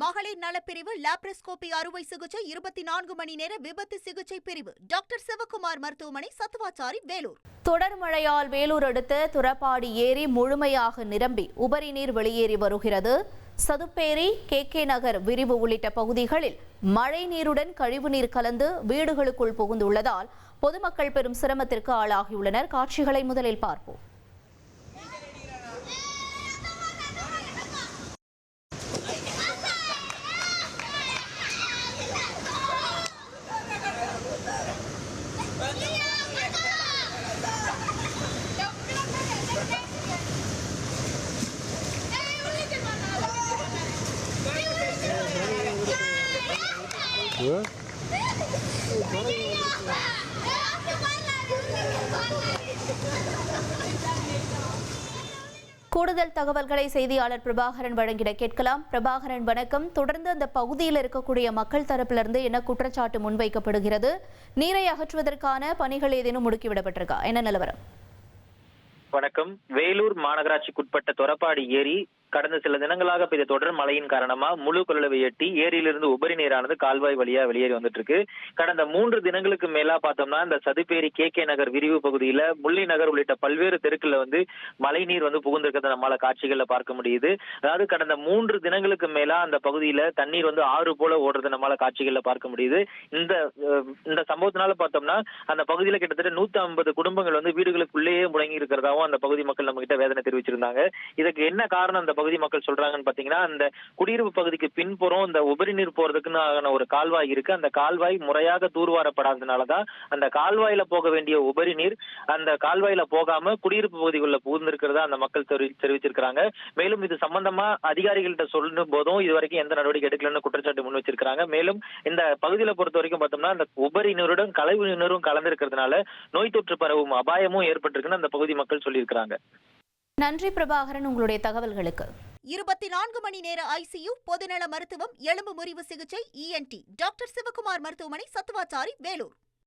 மகளிர் நலப்பிரிவு லாப்ரோஸ்கோபி அறுவை சிகிச்சை இருபத்தி நான்கு மணி நேர விபத்து சிகிச்சை பிரிவு. டாக்டர் சிவகுமார் மருத்துவமனை சத்துவாச்சாரி வேலூர். தொடர் மழையால் வேலூர் அடுத்த துறப்பாடி ஏரி முழுமையாக நிரம்பி உபரி நீர் வெளியேறி வருகிறது. சதுப்பேரி கே கே நகர் விரிவு உள்ளிட்ட பகுதிகளில் மழை நீருடன் கழிவுநீர் கலந்து வீடுகளுக்குள் புகுந்துள்ளதால் பொதுமக்கள் பெரும் சிரமத்திற்கு ஆளாகியுள்ளனர். காட்சிகளை முதலில் பார்ப்போம். கூடுதல் தகவல்களை செய்தியாளர் பிரபாகரன் வழங்கிட கேட்கலாம். பிரபாகரன் வணக்கம். தொடர்ந்து அந்த பகுதியில் இருக்கக்கூடிய மக்கள் தரப்பிலிருந்து என்ன குற்றச்சாட்டு முன்வைக்கப்படுகிறது? நீரை அகற்றுவதற்கான பணிகள் ஏதேனும் முடுக்கிவிடப்பட்டிருக்கா என்ன நிலவரம்? வணக்கம். வேலூர் மாநகராட்சிக்குட்பட்ட தொரப்பாடி ஏரி கடந்த சில தினங்களாக பெய்த தொடர் மழையின் காரணமா முழு கொள்ளளவை எட்டி ஏரியிலிருந்து உபரி நீரானது கால்வாய் வழியா வெளியேறி வந்துட்டு இருக்கு கடந்த மூன்று தினங்களுக்கு மேலா பார்த்தோம்னா இந்த சதுப்பேரி கே கே நகர் விரிவு பகுதியில முல்லை நகர் உள்ளிட்ட பல்வேறு தெருக்கள்ல வந்து மழை நீர் வந்து புகுந்திருக்கிறத நம்மளால காட்சிகள்ல பார்க்க முடியுது. அதாவது கடந்த மூன்று தினங்களுக்கு மேலா அந்த பகுதியில தண்ணீர் வந்து ஆறு போல ஓடுறத நம்மளால காட்சிகள்ல பார்க்க முடியுது. இந்த இந்த சம்பவத்தினால பார்த்தோம்னா அந்த பகுதியில கிட்டத்தட்ட நூத்தி ஐம்பது குடும்பங்கள் வந்து வீடுகளுக்குள்ளேயே முடங்கி இருக்கிறதாவும் அந்த பகுதி மக்கள் நம்ம கிட்ட வேதனை தெரிவிச்சிருந்தாங்க. இதுக்கு என்ன காரணம் அந்த பகுதி பகுதி மக்கள் சொல்றாங்கன்னு பாத்தீங்கன்னா அந்த குடியிருப்பு பகுதிக்கு பின்புறம் இந்த உபரி நீர் போறதுக்குன்னு ஒரு கால்வாய் இருக்கு. அந்த கால்வாய் முறையாக தூர்வாரப்படாததுனாலதான் அந்த கால்வாயில போக வேண்டிய உபரி நீர் அந்த கால்வாயில போகாம குடியிருப்பு பகுதிக்குள்ள புகுந்திருக்கிறதா அந்த மக்கள் தெரிவிச்சிருக்கிறாங்க. மேலும் இது சம்பந்தமா அதிகாரிகள்கிட்ட சொல்லும் போதும் இது வரைக்கும் எந்த நடவடிக்கை எடுக்கலன்னு குற்றச்சாட்டு முன் வச்சிருக்காங்க மேலும் இந்த பகுதியில பொறுத்த வரைக்கும் பார்த்தோம்னா அந்த உபரி நீருடன் கழிவு நீரும் கலந்திருக்கிறதுனால நோய் தொற்று பரவும் அபாயமும் ஏற்பட்டிருக்குன்னு அந்த பகுதி மக்கள் சொல்லியிருக்கிறாங்க. நன்றி பிரபாகரன் உங்களுடைய தகவல்களுக்கு. இருபத்தி நான்கு மணி நேர ஐசியு பொதுநல மருத்துவம் எலும்பு முறிவு சிகிச்சை இஎன்டி டாக்டர் சிவகுமார் மருத்துவமனை சத்துவாச்சாரி வேலூர்.